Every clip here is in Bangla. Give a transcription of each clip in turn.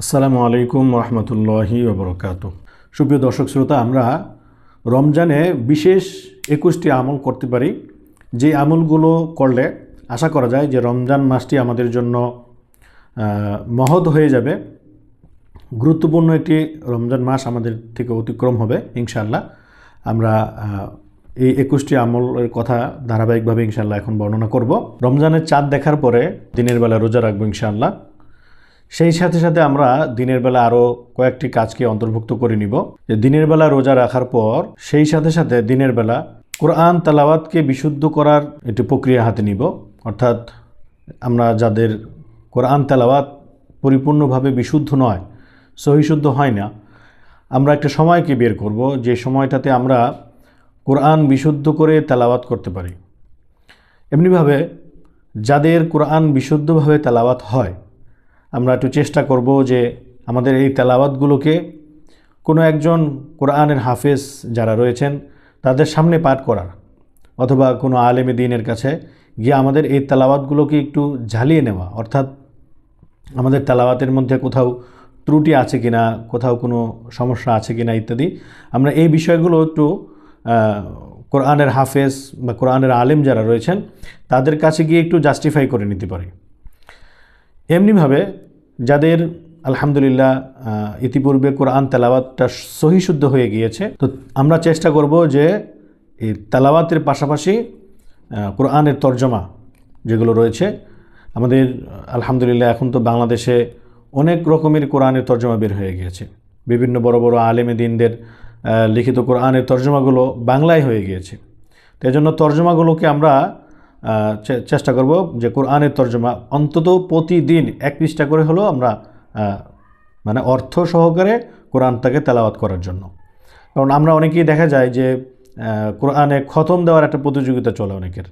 আসসালামু আলাইকুম রহমতুল্লাহি ওবরকাত। সুপ্রিয় দর্শক শ্রোতা, আমরা রমজানে বিশেষ একুশটি আমল করতে পারি। যে আমলগুলো করলে আশা করা যায় যে রমজান মাসটি আমাদের জন্য মহৎ হয়ে যাবে। গুরুত্বপূর্ণ একটি রমজান মাস আমাদের থেকে অতিক্রম হবে, ইনশাআল্লাহ। আমরা এই একুশটি আমলের কথা ধারাবাহিকভাবে ইনশাআল্লাহ এখন বর্ণনা করব। রমজানের চাঁদ দেখার পরে দিনের বেলা রোজা রাখব ইনশাআল্লাহ। সেই সাথে সাথে আমরা দিনের বেলা আরও কয়েকটি কাজকে অন্তর্ভুক্ত করে নিব। যে দিনের বেলা রোজা রাখার পর সেই সাথে সাথে দিনের বেলা কোরআন তালাওয়াতকে বিশুদ্ধ করার একটি প্রক্রিয়া হাতে নিব। অর্থাৎ আমরা যাদের কোরআন তালাওয়াত পরিপূর্ণভাবে বিশুদ্ধ নয়, সহিশুদ্ধ হয় না, আমরা একটা সময়কে বের করব। যে সময়টাতে আমরা কোরআন বিশুদ্ধ করে তেলাওয়াত করতে পারি। এমনিভাবে যাদের কোরআন বিশুদ্ধভাবে তেলাওয়াত হয় আমরা একটু চেষ্টা করব যে আমাদের এই তেলাওয়াতগুলোকে কোনো একজন কোরআনের হাফেজ যারা রয়েছেন, তাদের সামনে পাঠ করার, অথবা কোনো আলেমে দিনের কাছে গিয়ে আমাদের এই তেলাওয়াতগুলোকে একটু ঝালিয়ে নেওয়া, অর্থাৎ আমাদের তেলাওয়াতের মধ্যে কোথাও ত্রুটি আছে কি না কোথাও কোনো সমস্যা আছে কি না ইত্যাদি, আমরা এই বিষয়গুলো একটু কোরআনের হাফেজ বা কোরআনের আলেম যারা রয়েছেন, তাদের কাছে গিয়ে একটু জাস্টিফাই করে নিতে পারি। এমনিভাবে যাদের, আলহামদুলিল্লাহ ইতিপূর্বে কোরআন তেলাওয়াতটা সহিশুদ্ধ হয়ে গিয়েছে, তো আমরা চেষ্টা করব যে এই তেলাওয়াতের পাশাপাশি কোরআনের তর্জমা যেগুলো রয়েছে, আমাদের, আলহামদুলিল্লাহ, এখন তো বাংলাদেশে অনেক রকমের কোরআনের তর্জমা বের হয়ে গিয়েছে। বিভিন্ন বড় বড় আলেমে দিনদের লিখিত কোরআনের তর্জমাগুলো বাংলায় হয়ে গিয়েছে। তো এই জন্য তর্জমাগুলোকে আমরা চেষ্টা করব যে কোরআনের তর্জমা অন্তত প্রতিদিন এক পৃষ্ঠা করে হলেও আমরা মানে অর্থ সহকারে কোরআনটাকে তেলাওয়াত করার জন্য। কারণ আমরা অনেকেই দেখা যায় যে কোরআনে খতম দেওয়ার একটা প্রতিযোগিতা চলে অনেকের।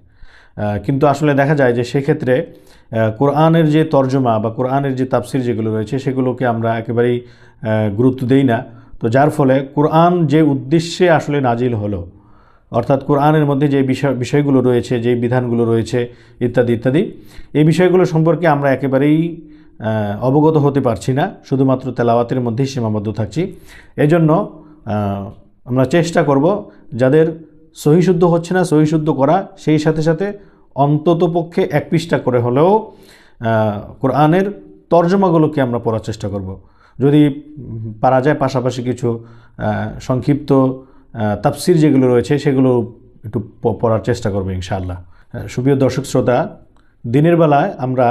কিন্তু আসলে দেখা যায় যে সেক্ষেত্রে কোরআনের যে তর্জমা বা কোরআনের যে তাফসির যেগুলো রয়েছে সেগুলোকে আমরা একেবারেই গুরুত্ব দেই না। তো যার ফলে কোরআন যে উদ্দেশ্যে আসলে নাজিল হলো অর্থাৎ কোরআনের মধ্যে যে বিষয়, বিষয়গুলো রয়েছে, যে বিধানগুলো রয়েছে, ইত্যাদি ইত্যাদি, এই বিষয়গুলো সম্পর্কে আমরা একেবারেই অবগত হতে পারছি না। শুধুমাত্র তেলাওয়াতের মধ্যেই সীমাবদ্ধ থাকছি। এজন্য আমরা চেষ্টা করব যাদের সহিশুদ্ধ হচ্ছে না সহিশুদ্ধ করা, সেই সাথে সাথে অন্তত পক্ষে এক পৃষ্ঠা করে হলেও কোরআনের তর্জমাগুলোকে আমরা পড়ার চেষ্টা করব। যদি পারা যায় পাশাপাশি কিছু সংক্ষিপ্ত তাফসির যেগুলো রয়েছে, সেগুলো একটু পড়ার চেষ্টা করব ইনশাআল্লাহ। সুপ্রিয় দর্শক শ্রোতা, দিনের বেলায় আমরা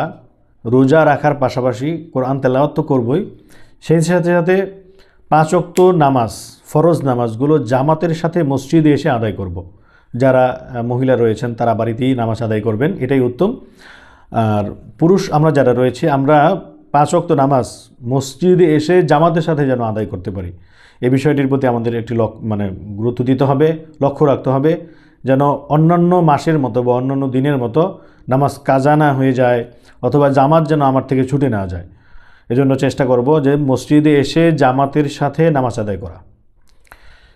রোজা রাখার পাশাপাশি কোরআন তেলাওয়াত তো করবই। সেই সাথে সাথে পাঁচ অক্ত নামাজ, ফরজ নামাজগুলো জামাতের সাথে মসজিদে এসে আদায় করব। যারা মহিলা রয়েছেন, তারা বাড়িতেই নামাজ আদায় করবেন, এটাই উত্তম। আর পুরুষ আমরা যারা রয়েছে, আমরা পাঁচ অক্ত নামাজ মসজিদে এসে জামাতের সাথে যেন আদায় করতে পারি। এই বিষয়টির প্রতি আমাদের একটি মানে গুরুত্ব দিতে হবে, লক্ষ্য রাখতে হবে যেন অন্যান্য মাসের মতো বা অন্যান্য দিনের মতো নামাজ কাজা না হয়ে যায় অথবা জামাত যেন আমার থেকে ছুটে না যায়। এজন্য চেষ্টা করব যে মসজিদে এসে জামাতের সাথে নামাজ আদায় করা।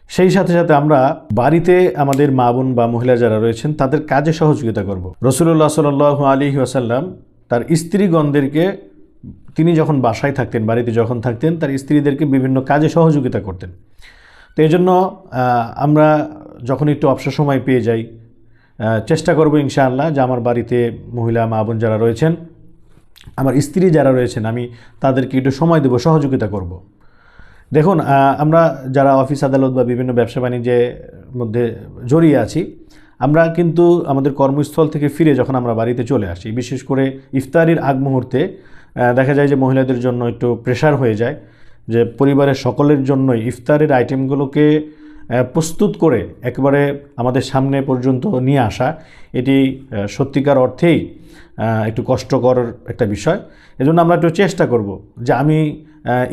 সেই সাথে সাথে আমরা বাড়িতে আমাদের মা বোন বা মহিলা যারা রয়েছেন তাদের কাজে সহযোগিতা করব। রসুল্লাহ সাল আলী ওয়াসাল্লাম তার স্ত্রীগণদেরকে তিনি যখন বাসায় থাকতেন, বাড়িতে যখন থাকতেন, তার স্ত্রীদেরকে বিভিন্ন কাজে সহযোগিতা করতেন তো এই জন্য আমরা যখন একটু অবসর সময় পেয়ে যাই চেষ্টা করব ইনশাআল্লাহ যে আমার বাড়িতে মহিলা মা বোন যারা রয়েছেন, আমার স্ত্রী যারা রয়েছেন, আমি তাদেরকে একটু সময় দেবো, সহযোগিতা করব। দেখুন আমরা যারা অফিস আদালত বা বিভিন্ন ব্যবসা বাণিজ্যের মধ্যে জড়িয়ে আছি, আমরা কিন্তু আমাদের কর্মস্থল থেকে ফিরে যখন আমরা বাড়িতে চলে আসি, বিশেষ করে ইফতারির আগ মুহূর্তে দেখা যায় যে মহিলাদের জন্য একটু প্রেশার হয়ে যায়, যে পরিবারের সকলের জন্য ইফতারের আইটেমগুলোকে প্রস্তুত করে একবারে আমাদের সামনে পর্যন্ত নিয়ে আসা, এটি সত্যিকার অর্থেই একটু কষ্টকর একটা বিষয়। এজন্য আমরা একটু চেষ্টা করব যে আমি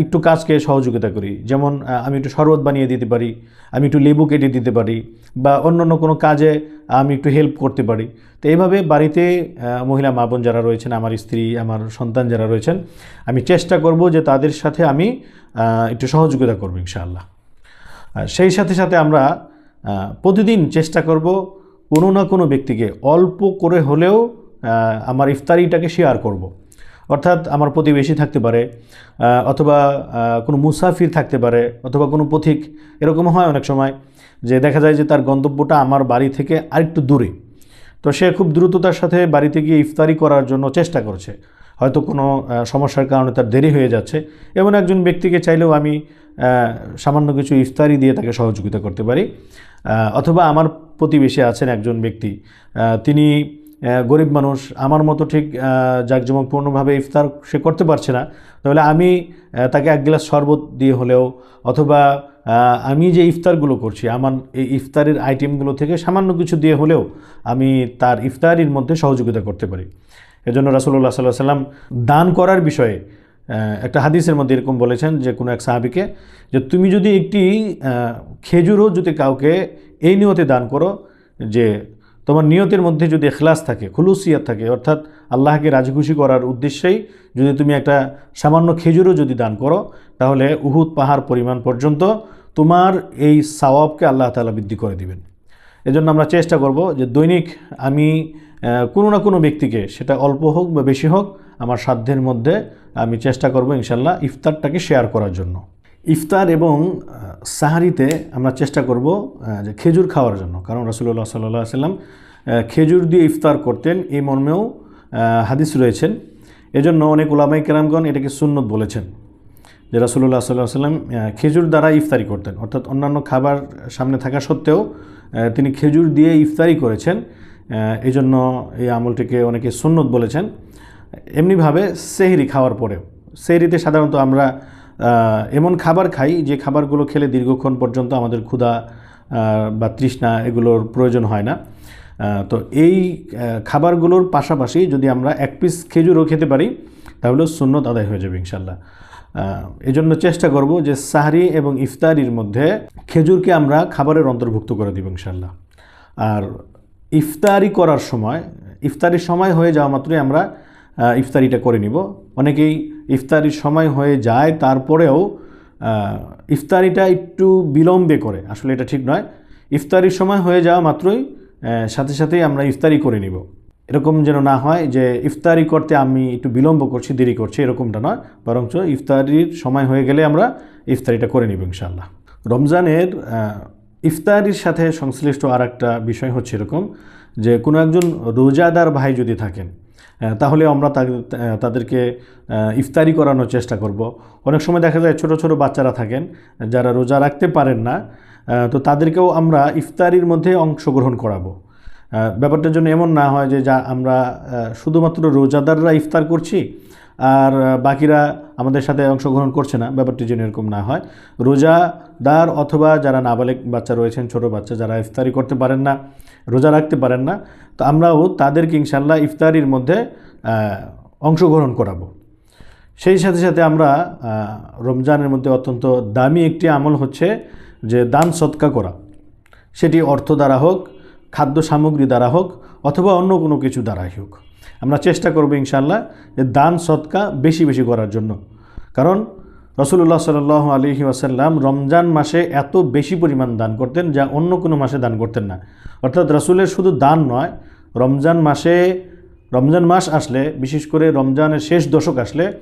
একটু কাজকে সহযোগিতা করি। যেমন আমি একটু শরবত বানিয়ে দিতে পারি, আমি একটু লেবু কেটে দিতে পারি বা অন্য অন্য কোনো কাজে আমি একটু হেল্প করতে পারি। তো এইভাবে বাড়িতে মহিলা মা বোন যারা রয়েছেন, আমার স্ত্রী, আমার সন্তান যারা রয়েছেন, আমি চেষ্টা করব যে তাদের সাথে আমি একটু সহযোগিতা করব ইনশাআল্লাহ। সেই সাথে সাথে আমরা প্রতিদিন চেষ্টা করব কোনো না কোনো ব্যক্তিকে অল্প করে হলেও আমার ইফতারিটাকে শেয়ার করব। অর্থাৎ আমার প্রতিবেশী থাকতে পারে অথবা কোনো মুসাফির থাকতে পারে, অথবা কোনো পথিক এরকম হয় অনেক সময় যে দেখা যায় যে তার গন্তব্যটা আমার বাড়ি থেকে আরেকটু দূরে। তো সে খুব দ্রুততার সাথে বাড়িতে গিয়ে ইফতারি করার জন্য চেষ্টা করছে। হয়তো কোনো সমস্যার কারণে তার দেরি হয়ে যাচ্ছে। এমন একজন ব্যক্তিকে চাইলেও আমি সামান্য কিছু ইফতারি দিয়ে তাকে সহযোগিতা করতে পারি। অথবা আমার প্রতিবেশী আছেন একজন ব্যক্তি তিনি গরিব মানুষ, আমার মতো ঠিক জাঁকজমকপূর্ণভাবে ইফতার সে করতে পারছে না, তাহলে আমি তাকে এক গ্লাস শরবত দিয়ে হলেও, অথবা আমি যে ইফতারগুলো করছি, আমার এই ইফতারের আইটেমগুলো থেকে সামান্য কিছু দিয়ে হলেও আমি তার ইফতারির মধ্যে সহযোগিতা করতে পারি। এজন্য রাসুল্লাহ সাল্লাহ সাল্লাম দান করার বিষয়ে একটা হাদিসের মধ্যে এরকম বলেছেন যে কোনো এক সাহাবিকে যে তুমি যদি একটি খেজুরও যদি কাউকে এই নিয়তে দান করো যে তোমার নিয়তের মধ্যে যদি এখলাস থাকে, খুলুসিয়াত থাকে, অর্থাৎ আল্লাহকে রাজি খুশি করার উদ্দেশ্যেই যদি তুমি একটা সামান্য খেজুরও যদি দান করো, তাহলে উহুদ পাহাড় পরিমাণ পর্যন্ত তোমার এই সওয়াবকে আল্লাহ তালা বৃদ্ধি করে দিবেন। এজন্য আমরা চেষ্টা করব যে দৈনিক আমি কোনো না কোনো ব্যক্তিকে, সেটা অল্প হোক বা বেশি হোক, আমার সাধ্যের মধ্যে আমি চেষ্টা করব ইনশাল্লাহ ইফতারটাকে শেয়ার করার জন্য। ইফতার এবং সাহারিতে আমরা চেষ্টা করব যে খেজুর খাওয়ার জন্য। কারণ রসুল্লাহ সাল্লাহ সাল্লাম খেজুর দিয়ে ইফতার করতেন, এই মর্মেও হাদিস রয়েছেন। এজন্য অনেক ওলামাই কেরামগণ এটাকে সুন্নত বলেছেন, যে রাসুল্লাহ সাল্লাহ সাল্লাম খেজুর দ্বারা ইফতারি করতেন। অর্থাৎ অন্যান্য খাবার সামনে থাকা সত্ত্বেও তিনি খেজুর দিয়ে ইফতারি করেছেন এই জন্য এই আমলটিকে অনেকে সুন্নত বলেছেন। এমনিভাবে সেহরি খাওয়ার পরেও সেহরিতে সাধারণত আমরা এমন খাবার খাই যে খাবারগুলো খেলে দীর্ঘক্ষণ পর্যন্ত আমাদের ক্ষুধা বা তৃষ্ণা এগুলোর প্রয়োজন হয় না। তো এই খাবারগুলোর পাশাপাশি যদি আমরা এক পিস খেজুরও খেতে পারি তাহলে সুন্নত আদায় হয়ে যাবে ইনশাল্লাহ এজন্য চেষ্টা করব যে সাহারি এবং ইফতারির মধ্যে খেজুরকে আমরা খাবারের অন্তর্ভুক্ত করে দিব ইনশাল্লাহ আর ইফতারি করার সময়, ইফতারির সময় হয়ে যাওয়া মাত্রই আমরা ইফতারিটা করে নিব। অনেকেই ইফতারির সময় হয়ে যায়, তারপরেও ইফতারিটা একটু বিলম্বে করে। আসলে এটা ঠিক নয়। ইফতারির সময় হয়ে যাওয়া মাত্রই সাথে সাথেই আমরা ইফতারি করে নিব। এরকম যেন না হয় যে ইফতারি করতে আমি একটু বিলম্ব করছি, দেরি করছি, এরকমটা নয়। বরঞ্চ ইফতারির সময় হয়ে গেলে আমরা ইফতারিটা করে নিব ইনশাল্লাহ রমজানের ইফতারির সাথে সংশ্লিষ্ট আর একটা বিষয় হচ্ছে এরকম যে কোনো একজন রোজাদার ভাই যদি থাকেন তাহলে আমরা তাদের- তাদেরকে ইফতারি করানোর চেষ্টা করব। অনেক সময় দেখা যায় ছোট ছোট বাচ্চারা থাকেন, যারা রোজা রাখতে পারেন না তো তাদেরকেও আমরা ইফতারির মধ্যে অংশগ্রহণ করাবো। ব্যাপারটার জন্য এমন না হয় যে যা আমরা শুধুমাত্র রোজাদাররা ইফতার করছি আর বাকিরা আমাদের সাথে অংশগ্রহণ করছে না, ব্যাপারটি যেন এরকম না হয়। রোজাদার অথবা যারা নাবালিক বাচ্চা রয়েছেন, ছোট বাচ্চা যারা ইফতারি করতে পারেন না, রোজা রাখতে পারেন না, তো আমরাও তাদেরকে ইনশাল্লাহ ইফতারির মধ্যে অংশগ্রহণ করাবো। সেই সাথে সাথে আমরা রমজানের মধ্যে অত্যন্ত দামি একটি আমল হচ্ছে যে দান সৎকা করা। সেটি অর্থ দ্বারা হোক, খাদ্য সামগ্রী দ্বারা হোক, অথবা অন্য কোনো কিছু দ্বারাই হোক। আমরা চেষ্টা করব ইনশাল্লাহ যে দান, সৎকা বেশি বেশি করার জন্য। কারণ রসুল্লাহ সাল আলহি ওয়াসাল্লাম রমজান মাসে এত বেশি পরিমাণ দান করতেন যা অন্য কোনো মাসে দান করতেন না। অর্থাৎ রসুলের শুধু দান নয়, রমজান মাসে, রমজান মাস আসলে, বিশেষ করে রমজানের শেষ দশক আসলে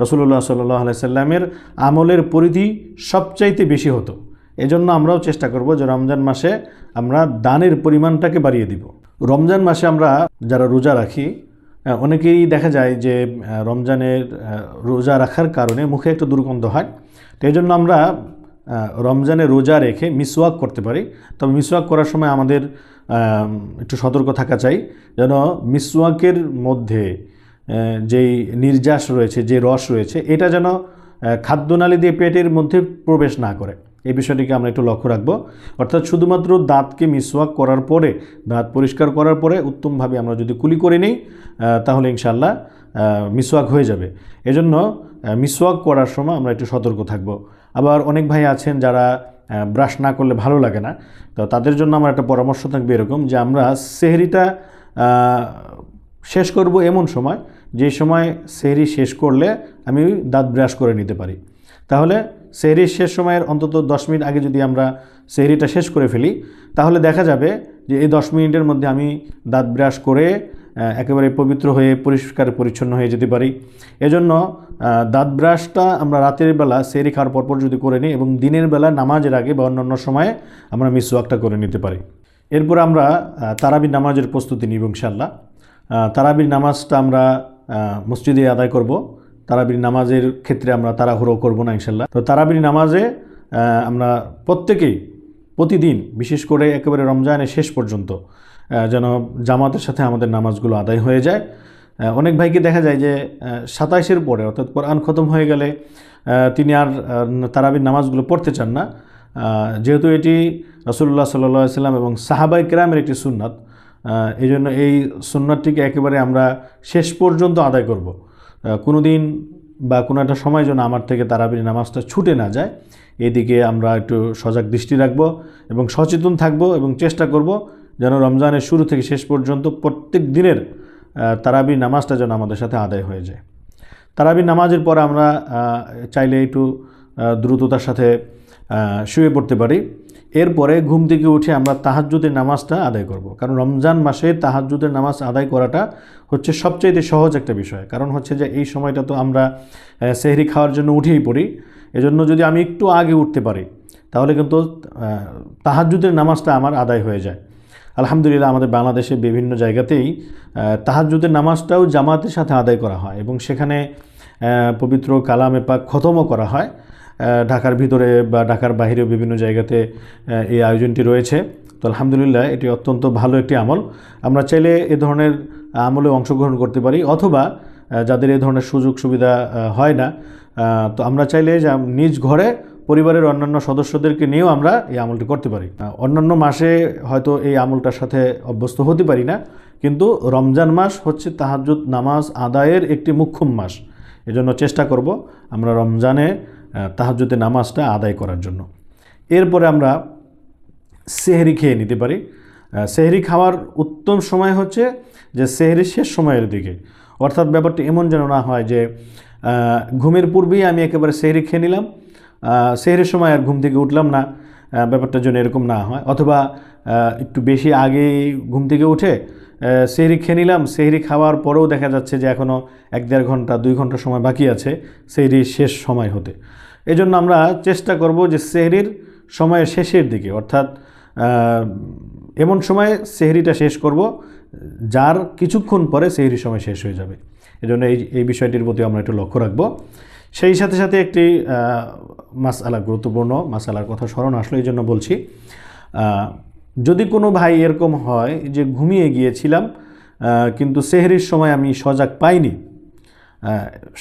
রসুল্লাহ সাল্লাহ আলাইসাল্লামের আমলের পরিধি সবচাইতে বেশি হতো। এজন্য আমরাও চেষ্টা করব যে রমজান মাসে আমরা দানের পরিমাণটাকে বাড়িয়ে দিব। রমজান মাসে আমরা যারা রোজা রাখি অনেকেই দেখা যায় যে রমজানের রোজা রাখার কারণে মুখে একটু দুর্গন্ধ হয়। তো এই জন্য আমরা রমজানে রোজা রেখে মিসওয়াক করতে পারি। তবে মিসওয়াক করার সময় আমাদের একটু সতর্ক থাকা চাই। যেন মিসওয়াকের মধ্যে যেই নির্যাস রয়েছে, যে রস রয়েছে, এটা যেন খাদ্যনালী দিয়ে পেটের মধ্যে প্রবেশ না করে। এই বিষয়টিকে আমরা একটু লক্ষ্য রাখব। অর্থাৎ শুধুমাত্র দাঁতকে মিসওয়াক করার পরে, দাঁত পরিষ্কার করার পরে উত্তমভাবে আমরা যদি কুলি করে নিই তাহলে ইনশাল্লাহ মিসওয়াক হয়ে যাবে। এজন্য মিসওয়াক করার সময় আমরা একটু সতর্ক থাকব। আবার অনেক ভাই আছেন যারা ব্রাশ না করলে ভালো লাগে না। তো তাদের জন্য আমার একটা পরামর্শ থাকবে এরকম যে আমরা সেহরিটা শেষ করব এমন সময়, যে সময় সেহরি শেষ করলে আমি দাঁত ব্রাশ করে নিতে পারি। তাহলে সেহরির শেষ সময়ের অন্তত দশ মিনিট আগে যদি আমরা সেহরিটা শেষ করে ফেলি, তাহলে দেখা যাবে যে এই দশ মিনিটের মধ্যে আমি দাঁত ব্রাশ করে একেবারে পবিত্র হয়ে, পরিষ্কার, পরিচ্ছন্ন হয়ে যেতে পারি। এজন্য দাঁত ব্রাশটা আমরা রাতের বেলা সেরি খাওয়ার পরপর যদি করে নিই এবং দিনের বেলা নামাজের আগে বা অন্যান্য সময়ে আমরা মিসওয়াকটা করে নিতে পারি। এরপর আমরা তারাবির নামাজের প্রস্তুতি নিব ইনশাল্লাহ তারাবির নামাজটা আমরা মসজিদে আদায় করব। তারাবির নামাজের ক্ষেত্রে আমরা তাড়াহুড়ো করব না, ইনশাল্লাহ। তো তারাবির নামাজে আমরা প্রত্যেকেই প্রতিদিন, বিশেষ করে একেবারে রমজানের শেষ পর্যন্ত যেন জামাতের সাথে আমাদের নামাজগুলো আদায় হয়ে যায়। অনেক ভাইকে দেখা যায় যে সাতাইশের পরে, অর্থাৎ কোরআন খতম হয়ে গেলে তিনি আর তারাবির নামাজগুলো পড়তে চান না। যেহেতু এটি রসুল্লাহ সাল্লাহ সাল্লাম এবং সাহাবাই কেরামের একটি সুন্নাত এই জন্য এই সুন্নাতটিকে একেবারে আমরা শেষ পর্যন্ত আদায় করব। কোনো দিন বা কোনো একটা সময় যেন আমার থেকে তারাবির নামাজটা ছুটে না যায়। এদিকে আমরা একটু সজাগ দৃষ্টি রাখব এবং সচেতন থাকব এবং চেষ্টা করব যেন রমজানের শুরু থেকে শেষ পর্যন্ত প্রত্যেক দিনের আহ, তারাবির নামাজটা যেন আমাদের সাথে আদায় হয়ে যায়। তারাবির নামাজের পর আমরা চাইলে একটু দ্রুততার সাথে শুয়ে পড়তে পারি। এরপরে ঘুম থেকে উঠে আমরা তাহাজ্জুদের নামাজটা আদায় করব। কারণ রমজান মাসে তাহাজ্জুদের নামাজ আদায় করাটা হচ্ছে সবচাইতে সহজ একটা বিষয়। কারণ হচ্ছে যে এই সময়টা তো আমরা সেহরি খাওয়ার জন্য উঠেই পড়ি। এজন্য যদি আমি একটু আগে উঠতে পারি তাহলে কিন্তু আহ, তাহাজ্জুদের নামাজটা আমার আদায় হয়ে যায়। আলহামদুলিল্লাহ আমাদের বাংলাদেশে বিভিন্ন জায়গাতেই আহ, তাহাজ্জুদের নামাজটাও জামাতের সাথে আদায় করা হয় এবং সেখানে পবিত্র কালামে পাক খতমও করা হয়। ঢাকার ভিতরে বা ঢাকার বাইরেও বিভিন্ন জায়গাতে এই আয়োজনটি রয়েছে। তো আলহামদুলিল্লাহ, এটি অত্যন্ত ভালো একটি আমল। আমরা চাইলে এ ধরনের আমলে অংশগ্রহণ করতে পারি, অথবা যাদের এই ধরনের সুযোগ সুবিধা হয় না তো আমরা চাইলে যে নিজ ঘরে পরিবারের অন্যান্য সদস্যদেরকে নিয়েও আমরা এই আমলটি করতে পারি। অন্যান্য মাসে হয়তো এই আমলটার সাথে অভ্যস্ত হতে পারি না, কিন্তু রমজান মাস হচ্ছে তাহাজ্জুদ নামাজ আদায়ের একটি মুখ্যম মাস। এজন্য চেষ্টা করব, আমরা রমজানে তাহাজ্জুদের নামাজটা আদায় করার জন্য। এরপরে আমরা সেহরি খেয়ে নিতে পারি। সেহরি খাওয়ার উত্তম সময় হচ্ছে যে সেহরি শেষ সময়ের দিকে। অর্থাৎ ব্যাপারটা এমন যেন না হয় যে ঘুমের পূর্বেই আমি একেবারে সেহরি খেয়ে নিলাম। আহ, সময় আর ঘুম থেকে উঠলাম না। ব্যাপারটা যেন এরকম না হয়। অথবা একটু বেশি আগেই ঘুম থেকে উঠে সেহরি খেয়ে নিলাম। সেহরি খাওয়ার পরেও দেখা যাচ্ছে যে এখনও এক দেড় ঘণ্টা, দুই ঘণ্টা সময় বাকি আছে সেহরির শেষ সময় হতে। এজন্য আমরা চেষ্টা করব যে সেহরির সময়ের শেষের দিকে, অর্থাৎ এমন সময় সেহরিটা শেষ করব, যার কিছুক্ষণ পরে সেহরির সময় শেষ হয়ে যাবে। এজন্য এই এই বিষয়টির প্রতি আমরা একটু লক্ষ্য রাখব। সেই সাথে সাথে একটি মাসালা, গুরুত্বপূর্ণ মাসালার কথা স্মরণ আসলো এই জন্য বলছি যদি কোনো ভাই এরকম হয় যে ঘুমিয়ে গিয়েছিলাম কিন্তু সেহরির সময় আমি সজাগ পাইনি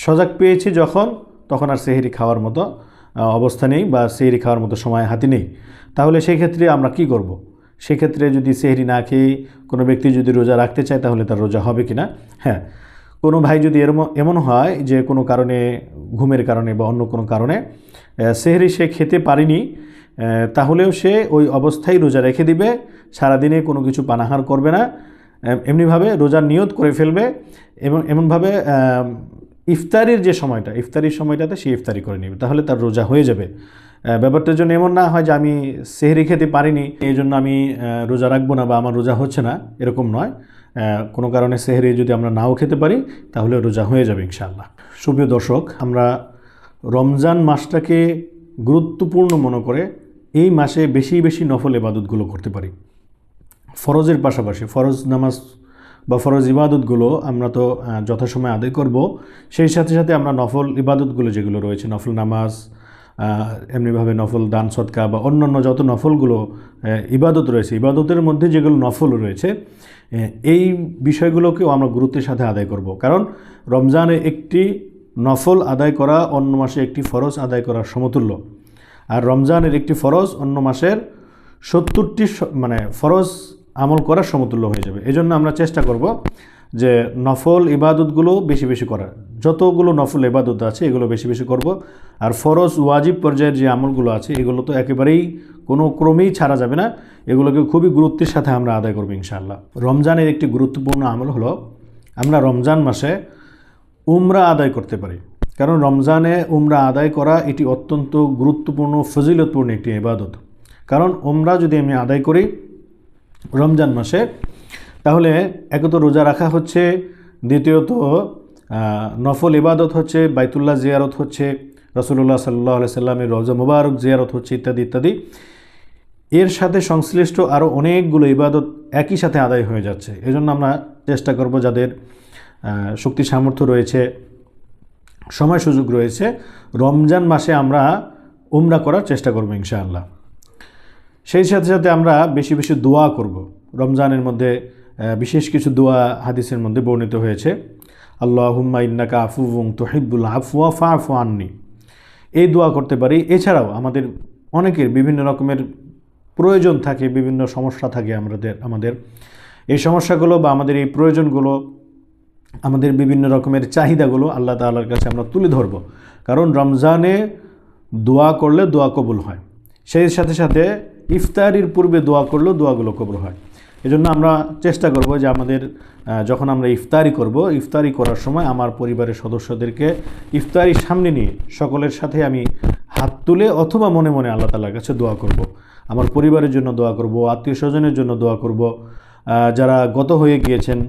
সজাগ পেয়েছি যখন, তখন আর সেহরি খাওয়ার মতো অবস্থা নেই বা সেহরি খাওয়ার মতো সময় হাতে নেই তাহলে সেই ক্ষেত্রে আমরা কি করব। সেক্ষেত্রে যদি সেহরি না খেয়ে কোনো ব্যক্তি যদি রোজা রাখতে চায়, তাহলে তার রোজা হবে কি না হ্যাঁ কোনো ভাই যদি এরম, এমন হয় যে কোনো কারণে, ঘুমের কারণে বা অন্য কোনো কারণে সেহরি সে খেতে পারেনি তাহলেও সে ওই অবস্থায় রোজা রেখে দিবে, সারাদিনে কোনো কিছু পানাহার করবে না এমনিভাবে রোজার নিয়ত করে ফেলবে এবং এমনভাবে ইফতারির যে সময়টা, ইফতারির সময়টাতে সে ইফতারি করে নেবে, তাহলে তার রোজা হয়ে যাবে। ব্যাপারটার জন্য এমন না হয় যে আমি সেহরি খেতে পারিনি, এই জন্য আমি রোজা রাখব না বা আমার রোজা হচ্ছে না, এরকম নয়। কোনো কারণে সেহরি যদি আমরা নাও খেতে পারি, তাহলে রোজা হয়ে যাবে ইনশাআল্লাহ। সুপ্রিয় দর্শক, আমরা রমজান মাসটাকে গুরুত্বপূর্ণ মনে করে এই মাসে বেশি বেশি নফল এবাদতগুলো করতে পারি। ফরজের পাশাপাশি, ফরজ নামাজ বা ফরজ ইবাদতগুলো আমরা তো যথাসময়ে আদায় করব। সেই সাথে সাথে আমরা নফল ইবাদতগুলো যেগুলো রয়েছে, নফল নামাজ এমনিভাবে নফল দান সৎকা বা অন্যান্য যত নফলগুলো ইবাদত রয়েছে, ইবাদতের মধ্যে যেগুলো নফল রয়েছে এই বিষয়গুলোকেও আমরা গুরুত্বের সাথে আদায় করব। কারণ রমজানে একটি নফল আদায় করা, অন্য মাসে একটি ফরজ আদায় করার সমতুল্য। আর রমজানের একটি ফরজ অন্য মাসের সত্তরটি মানে ফরজ আমল করার সমতুল্য হয়ে যাবে। এই জন্য আমরা চেষ্টা করব যে নফল ইবাদতগুলো বেশি বেশি করার। যতগুলো নফল ইবাদত আছে, এগুলো বেশি বেশি করব। আর ফরজ ওয়াজিব পর্যায়ের যে আমলগুলো আছে, এগুলো তো একেবারেই কোনো ক্রমেই ছাড়া যাবে না। এগুলোকে খুবই গুরুত্বের সাথে আমরা আদায় করব ইনশাআল্লাহ। রমজানের একটি গুরুত্বপূর্ণ আমল হলো, আমরা রমজান মাসে উমরা আদায় করতে পারি। কারণ রমজানে উমরা আদায় করা এটি অত্যন্ত গুরুত্বপূর্ণ, ফজিলতপূর্ণ একটি ইবাদত। কারণ উমরা যদি আমি আদায় করি রমজান মাসে, তাহলে একে তো রোজা রাখা হচ্ছে, দ্বিতীয়ত নফল ইবাদত হচ্ছে, বাইতুল্লাহ জিয়ারত হচ্ছে রসুল্লাহ সাল্লাহ সাল্লামের রোজা মুবারক জিয়ারত হচ্ছে ইত্যাদি ইত্যাদি। এর সাথে সংশ্লিষ্ট আরও অনেকগুলো ইবাদত একই সাথে আদায় হয়ে যাচ্ছে। এজন্য আমরা চেষ্টা করব যাদের শক্তি সামর্থ্য রয়েছে সময় সুযোগ রয়েছে, রমজান মাসে আমরা উমরা করার চেষ্টা করব ইনশাআল্লাহ। সেই সাথে সাথে আমরা বেশি বেশি দোয়া করব। রমজানের মধ্যে বিশেষ কিছু দোয়া হাদিসের মধ্যে বর্ণিত হয়েছে আল্লাহ হুম্মা ইন্নাকা আফুবুং তোহিবুল আফুয়া ফা আফু আননি। এই দোয়া করতে পারি। এছাড়াও আমাদের অনেকের বিভিন্ন রকমের প্রয়োজন থাকে, বিভিন্ন সমস্যা থাকে আমাদের আমাদের। এই সমস্যাগুলো বা আমাদের এই প্রয়োজনগুলো আমাদের বিভিন্ন রকমের চাহিদাগুলো আল্লাহ তাআলার কাছে আমরা তুলে ধরব। কারণ রমজানে দোয়া করলে দোয়া কবুল হয়। সেই সাথে সাথে ইফতারির পূর্বে দোয়া করলেও দোয়াগুলো কবুল হয়। এজন্য আমরা চেষ্টা করব যে আমাদের যখন আমরা ইফতারি করব, ইফতারি করার সময় আমার পরিবারের সদস্যদেরকে ইফতারি সামনে নিয়ে সকলের সাথে আমি হাত তুলে অথবা মনে মনে আল্লাহ তালার কাছে দোয়া করব। আমার পরিবারের জন্য দোয়া করব, আত্মীয় স্বজনের জন্য দোয়া করব। যারা গত হয়ে গিয়েছেন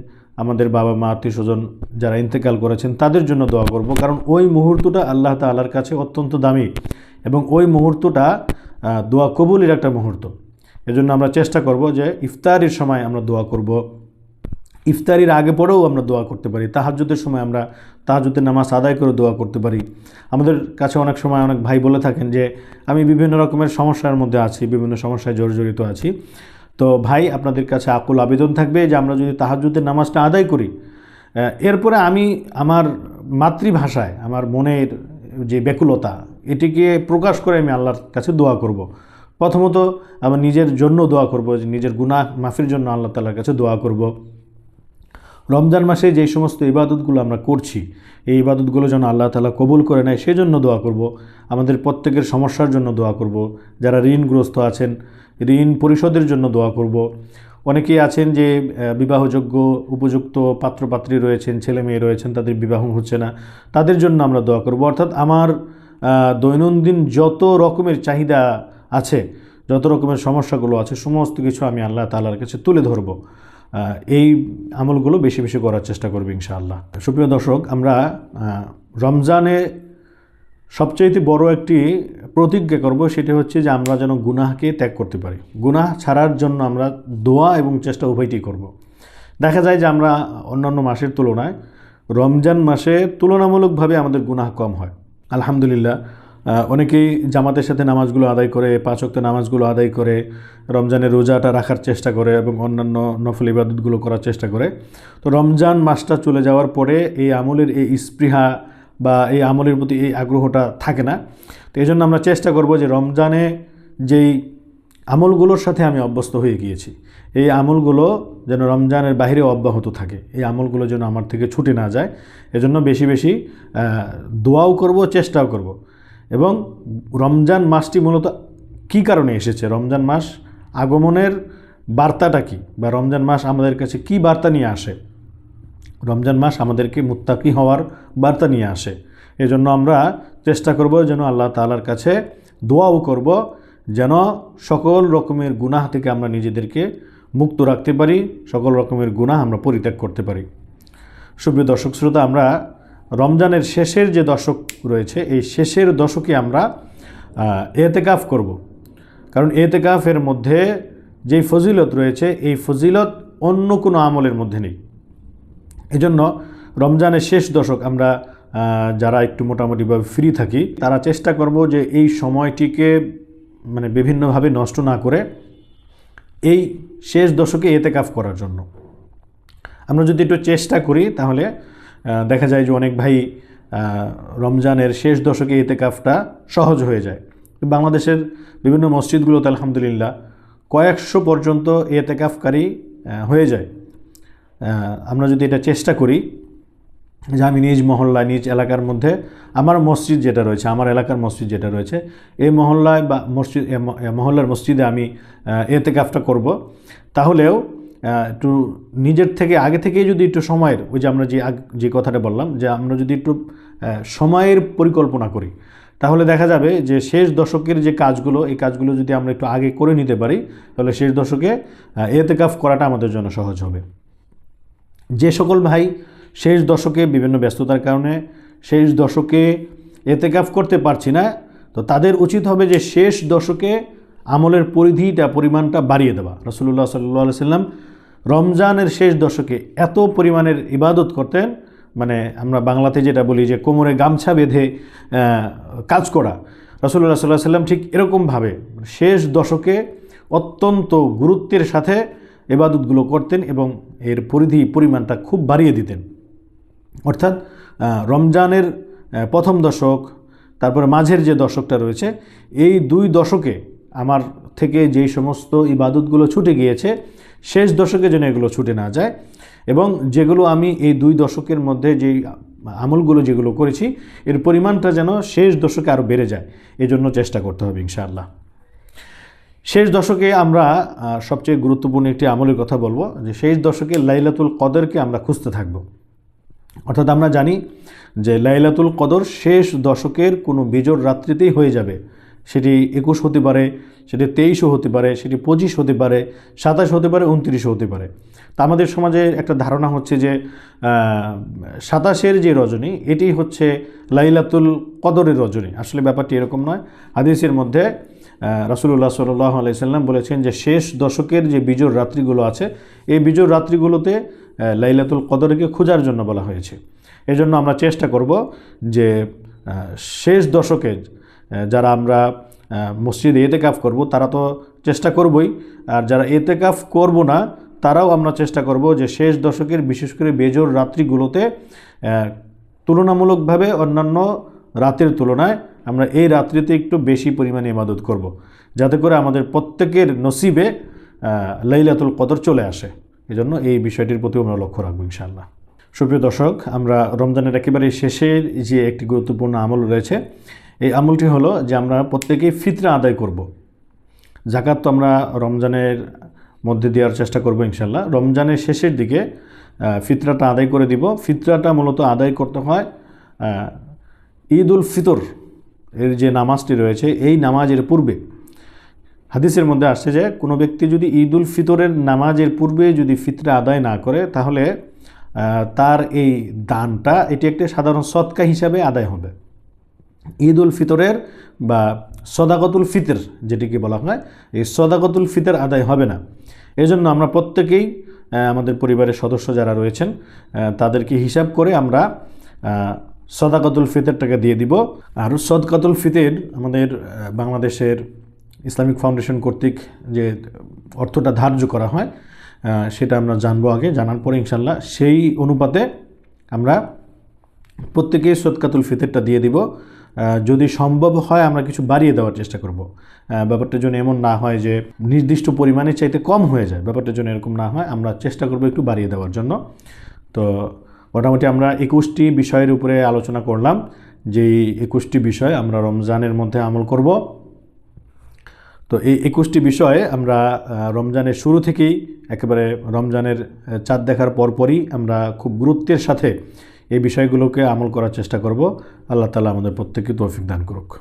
আমাদের বাবা, মা আত্মীয় স্বজন যারা ইন্তেকাল করেছেন, তাদের জন্য দোয়া করব। কারণ ওই মুহূর্তটা আল্লাহ তাআলার কাছে অত্যন্ত দামি এবং ওই মুহূর্তটা দোয়া কবুলের একটা মুহূর্ত। এজন্য আমরা চেষ্টা করব যে ইফতারির সময় আমরা দোয়া করব। ইফতারির আগে পরেও আমরা দোয়া করতে পারি। তাহাজ্জুদের সময় আমরা তাহাজ্জুদের নামাজ আদায় করে দোয়া করতে পারি। আমাদের কাছে অনেক সময় অনেক ভাই বলে থাকেন যে, আমি বিভিন্ন রকমের সমস্যার মধ্যে আছি, বিভিন্ন সমস্যায় জর্জরিত আছি। তো ভাই, আপনাদের কাছে আকুল আবেদন থাকবে যে আমরা যদি তাহাজুদের নামাজটা আদায় করি এরপরে আমি আমার মাতৃভাষায়, আমার মনের যে ব্যাকুলতা এটিকে প্রকাশ করে আমি আল্লাহর কাছে দোয়া করব। প্রথমত, আমার নিজের জন্য দোয়া করব যে নিজের গুণা মাফির জন্য আল্লাহ তালার কাছে দোয়া করব রমজান মাসে যেই সমস্ত ইবাদতগুলো আমরা করছি, এই ইবাদতগুলো যেন আল্লাহ তালা কবুল করে নেয়, সেজন্য দোয়া করব। আমাদের প্রত্যেকের সমস্যার জন্য দোয়া করব। যারা ঋণগ্রস্ত আছেন, ঋণ পরিশোধের জন্য দোয়া করব। অনেকেই আছেন যে বিবাহযোগ্য উপযুক্ত পাত্রপাত্রী রয়েছেন, ছেলে মেয়ে রয়েছেন, তাদের বিবাহ হচ্ছে না, তাদের জন্য আমরা দোয়া করব। অর্থাৎ আমার দৈনন্দিন যত রকমের চাহিদা আছে, যত রকমের সমস্যাগুলো আছে, সমস্ত কিছু আমি আল্লাহ তাআলার কাছে তুলে ধরব। এই আমলগুলো বেশি বেশি করার চেষ্টা করবে ইনশাআল্লাহ। সুপ্রিয় দর্শক, আমরা রমজানে সবচাইতে বড় একটি প্রতিজ্ঞা করব, সেটি হচ্ছে যে আমরা যেন গুনাহকে ত্যাগ করতে পারি। গুনাহ ছাড়ার জন্য আমরা দোয়া এবং চেষ্টা উভয়টি করব। দেখা যায় যে আমরা অন্যান্য মাসের তুলনায় রমজান মাসে তুলনামূলকভাবে আমাদের গুনাহ কম হয়। আলহামদুলিল্লাহ অনেকেই জামাতের সাথে নামাজগুলো আদায় করে, পাঁচ নামাজগুলো আদায় করে রমজানের রোজাটা রাখার চেষ্টা করে এবং অন্যান্য নফল ইবাদতগুলো করার চেষ্টা করে। তো রমজান মাসটা চলে যাওয়ার পরে এই আমলের এই স্পৃহা বা এই আমলের প্রতি এই আগ্রহটা থাকে না। তো এই জন্য আমরা চেষ্টা করব যে রমজানে যেই আমলগুলোর সাথে আমি অভ্যস্ত হয়ে গিয়েছি, এই আমলগুলো যেন রমজানের বাইরে অব্যাহত থাকে। এই আমলগুলো যেন আমার থেকে ছুটে না যায়। এজন্য বেশি বেশি দোয়াও করব, চেষ্টাও করব। এবং রমজান মাসটি মূলত কী কারণে এসেছে? রমজান মাস আগমনের বার্তাটা কী? বা রমজান মাস আমাদের কাছে কী বার্তা নিয়ে আসে? রমজান মাস আমাদেরকে মুত্তাকি হওয়ার বার্তা নিয়ে আসে। এজন্য আমরা চেষ্টা করব যেন আল্লাহ তাআলার কাছে দোয়াও করব যেন সকল রকমের গুনাহ থেকে আমরা নিজেদেরকে মুক্ত রাখতে পারি, সকল রকমের গুনাহ আমরা পরিত্যাগ করতে পারি। সুপ্রিয় দর্শক, শ্রোতা, আমরা রমজানের শেষের যে দশক রয়েছে, এই শেষের দশকে আমরা এতেকাফ করব। কারণ এতেকাফের মধ্যে যেই ফজিলত রয়েছে, এই ফজিলত অন্য কোনো আমলের মধ্যে নেই। এজন্য রমজানের শেষ দশক আমরা যারা একটু মোটামুটিভাবে ফ্রি থাকি, তারা চেষ্টা করব যে এই সময়টিকে মানে বিভিন্নভাবে নষ্ট না করে এই শেষ দশকে এতেকাফ করার জন্য। আমরা যদি একটু চেষ্টা করি, তাহলে দেখা যায় যে অনেক ভাই রমজানের শেষ দশকে এতেকাফটা সহজ হয়ে যায়। বাংলাদেশের বিভিন্ন মসজিদগুলোতে আলহামদুলিল্লাহ কয়েকশো পর্যন্ত এতেকাফকারী হয়ে যায়। আমরা যদি এটা চেষ্টা করি যে আমি নিজ মহল্লায় নিজ এলাকার মধ্যে আমার মসজিদ যেটা রয়েছে আমার এলাকার মসজিদ যেটা রয়েছে এই মহল্লায় বা মসজিদ মহল্লার মসজিদে আমি আহ, এতে কাজটা করব। তাহলেও একটু নিজের থেকে, আগে থেকেই যদি একটু সময়ের, ওই যে আমরা যে যে কথাটা বললাম, যে আমরা যদি একটু সময়ের পরিকল্পনা করি, তাহলে দেখা যাবে যে শেষ দশকের যে কাজগুলো, এই কাজগুলো যদি আমরা একটু আগে করে নিতে পারি, তাহলে শেষ দশকে এতেকাফ করাটা আমাদের জন্য সহজ হবে। যে সকল ভাই শেষ দশকে বিভিন্ন ব্যস্ততার কারণে শেষ দশকে এতেকাফ করতে পারছি না, তো তাদের উচিত হবে যে শেষ দশকে আমলের পরিধিটা, পরিমাণটা বাড়িয়ে দেওয়া। রসুল্লাহ সাল্লাহ সাল্লাম রমজানের শেষ দশকে এত পরিমাণের ইবাদত করতেন মানে আমরা বাংলাতে যেটা বলি যে কোমরে গামছা বেঁধে কাজ করা। রসুল্লাহ সাল্লাহ সাল্লাম ঠিক এরকমভাবে শেষ দশকে অত্যন্ত গুরুত্বের সাথে এবাদতগুলো করতেন এবং এর পরিধি, পরিমাণটা খুব বাড়িয়ে দিতেন। অর্থাৎ রমজানের প্রথম দশক, তারপরে মাঝের যে দশকটা রয়েছে, এই দুই দশকে আমার থেকে যেই সমস্ত ইবাদতগুলো ছুটে গিয়েছে, শেষ দশকে যেন এগুলো ছুটে না যায়। এবং যেগুলো আমি এই দুই দশকের মধ্যে যেই আমলগুলো যেগুলো করেছি, এর পরিমাণটা যেন শেষ দশকে আরও বেড়ে যায়। এজন্য চেষ্টা করতে হবে ইনশাআল্লাহ। শেষ দশকে আমরা সবচেয়ে গুরুত্বপূর্ণ একটি আমলের কথা বলব, যে শেষ দশকে লাইলাতুল কদরকে আমরা খুঁজতে থাকব। অর্থাৎ আমরা জানি যে লাইলাতুল কদর শেষ দশকের কোনো বিজোর রাত্রিতেই হয়ে যাবে। সেটি একুশ হতে পারে, সেটি তেইশও হতে পারে, সেটি পঁচিশ হতে পারে, সাতাশ হতে পারে উনত্রিশও হতে পারে। তা আমাদের সমাজে একটা ধারণা হচ্ছে যে সাতাশের যে রজনী, এটি হচ্ছে লাইলাতুল কদরের রজনী। আসলে ব্যাপারটি এরকম নয়। হাদিসের মধ্যে রাসুল্লাহ সাল্লাহ আলাইসাল্লাম বলেছেন যে, শেষ দশকের যে বিজোর রাত্রিগুলো আছে, এই বিজোর রাত্রিগুলোতে লাইলাতুল কদরকে খোঁজার জন্য বলা হয়েছে। এজন্য আমরা চেষ্টা করব যে শেষ দশকে যারা আমরা মসজিদে এতেকাফ করব, তারা তো চেষ্টা করবই। আর যারা এতেকাফ করব না, তারাও আমরা চেষ্টা করব যে শেষ দশকের, বিশেষ করে বেজোর রাত্রিগুলোতে তুলনামূলকভাবে অন্যান্য রাতের তুলনায় আমরা এই রাত্রিতে একটু বেশি পরিমাণে ইবাদত করব। যাতে করে আমাদের প্রত্যেকের নসিবে লাইলাতুল কদর চলে আসে। এজন্য এই বিষয়টির প্রতিও আমরা লক্ষ্য রাখব, ইনশাআল্লাহ। সুপ্রিয় দর্শক, আমরা রমজানের একেবারে শেষের যে একটি গুরুত্বপূর্ণ আমল রয়েছে এই আমলটি হলো যে আমরা প্রত্যেকেই ফিতরা আদায় করব। জাকাত তো আমরা রমজানের মধ্যে দেওয়ার চেষ্টা করব ইনশাল্লাহ রমজানের শেষের দিকে ফিতরাটা আদায় করে দিব। ফিতরাটা মূলত আদায় করতে হয় ঈদ উল ফিতর, এর যে নামাজটি রয়েছে, এই নামাজের পূর্বে। হাদিসের মধ্যে আসছে যে, কোনো ব্যক্তি যদি ঈদ উল ফিতরের নামাজের পূর্বে যদি ফিতরা আদায় না করে, তাহলে তার এই দানটা এটি একটি সাধারণ সৎকা হিসাবে আদায় হবে। ঈদ উল ফিতরের বা সদাকতুল ফিতর যেটিকে বলা হয়, এই সদাকতুল ফিতর আদায় হবে না। এজন্য আমরা প্রত্যেকেই আমাদের পরিবারের সদস্য যারা রয়েছেন তাদেরকে হিসাব করে আমরা সদাকতুল ফিতরটাকে দিয়ে দিব। আর সদকাতুল ফিতর আমাদের বাংলাদেশের ইসলামিক ফাউন্ডেশন কর্তৃক যে অর্থটা ধার্য করা হয় সেটা আমরা জানব আগে, জানার পরে ইনশাল্লাহ সেই অনুপাতে আমরা প্রত্যেকেই সদকাতুল ফিতরটা দিয়ে দিব। যদি সম্ভব হয় আমরা কিছু বাড়িয়ে দেওয়ার চেষ্টা করব। ব্যাপারটা যেন এমন না হয় যে নির্দিষ্ট পরিমাণের চাইতে কম হয়ে যায়। ব্যাপারটা যেন এরকম না হয়, আমরা চেষ্টা করব একটু বাড়িয়ে দেওয়ার জন্য। তো মোটামুটি আমরা একুশটি বিষয়ের উপরে আলোচনা করলাম। যেই একুশটি বিষয় আমরা রমজানের মধ্যে আমল করব। তো এই একুশটি বিষয়ে আমরা রমজানের শুরু থেকেই একেবারে রমজানের চাঁদ দেখার পরপরই আমরা খুব গুরুত্বের সাথে এই বিষয়গুলোকে আমল করার চেষ্টা করব। আল্লাহ তালা আমাদের প্রত্যেককে তৌফিক দান করুক।